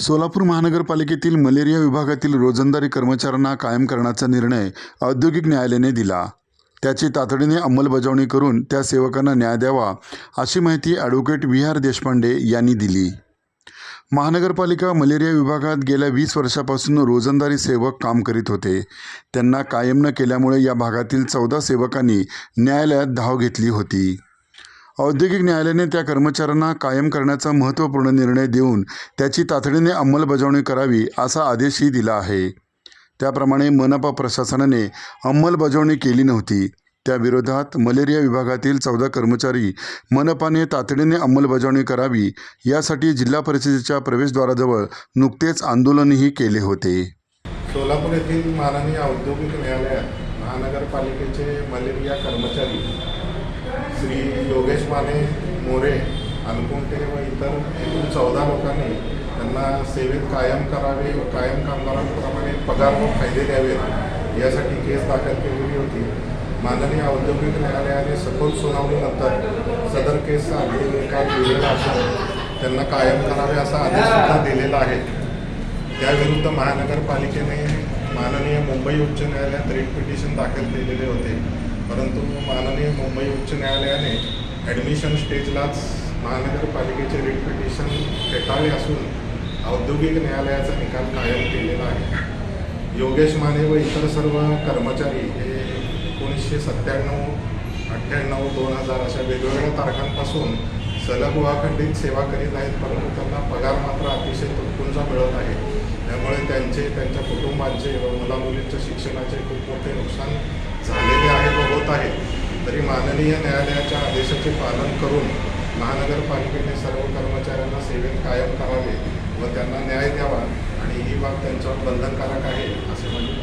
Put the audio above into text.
सोलापूर महानगरपालिकेतील मलेरिया विभागातील रोजंदारी कर्मचाऱ्यांना कायम करण्याचा निर्णय औद्योगिक न्यायालयाने दिला. त्याची तातडीने अंमलबजावणी करून त्या सेवकांना न्याय द्यावा अशी माहिती ॲडव्होकेट व्ही आर देशपांडे यांनी दिली. महानगरपालिका मलेरिया विभागात गेल्या वीस वर्षापासून रोजंदारी सेवक काम करीत होते. त्यांना कायम न केल्यामुळे या भागातील चौदा सेवकांनी न्यायालयात धाव घेतली होती. औद्योगिक न्यायालयाने त्या कर्मचाऱ्यांना कायम करण्याचा महत्त्वपूर्ण निर्णय देऊन त्याची तातडीने अंमलबजावणी करावी असा आदेशही दिला आहे. त्याप्रमाणे मनपा प्रशासनाने अंमलबजावणी केली नव्हती. त्याविरोधात मलेरिया विभागातील चौदा कर्मचारी मनपाने तातडीने अंमलबजावणी करावी यासाठी जिल्हा परिषदेच्या प्रवेशद्वाराजवळ नुकतेच आंदोलनही केले होते. सोलापूर येथील माननीय औद्योगिक न्यायालयात महानगरपालिकेचे मलेरिया कर्मचारी श्री योगेश माने मोरे अलकुंटे व इतर एकूण चौदा लोकांनी त्यांना सेवेत कायम करावे व कायम कामगारांप्रमाणे पगार व फायदे द्यावेत यासाठी केस दाखल केलेली होती. माननीय औद्योगिक न्यायालयाने सखोल सुनावणीनंतर सदर केसचा अंतिम निकाल दिलेला असून त्यांना कायम करावे असा आदेशसुद्धा दिलेला आहे. त्याविरुद्ध महानगरपालिकेने माननीय मुंबई उच्च न्यायालयात रिट पिटिशन दाखल केलेले होते. परंतु माननीय मुंबई उच्च न्यायालयाने ॲडमिशन स्टेजलाच महानगरपालिकेचे रिट पिटिशन फेटाळले असून औद्योगिक न्यायालयाचा निकाल कायम केलेला आहे. योगेश माने व इतर सर्व कर्मचारी हे एकोणीसशे सत्त्याण्णव अठ्ठ्याण्णव दोन हजार अशा वेगवेगळ्या तारखांपासून सलग वाखंडित सेवा करीत आहेत परंतु त्यांना पगार मात्र अतिशय तुटपुंजा मिळत आहे. त्यामुळे त्यांचे त्यांच्या कुटुंबांचे व मुलामुलींच्या शिक्षणाचे खूप मोठे नुकसान झालेले आहे. होत आहे. तरी माननीय न्यायालयाच्या आदेशाचे पालन करून महानगरपालिकेने सर्व कर्मचाऱ्यांना सेवेत कायम करावे व त्यांना न्याय द्यावा आणि ही बाब त्यांच्यावर बंधनकारक आहे असे म्हणून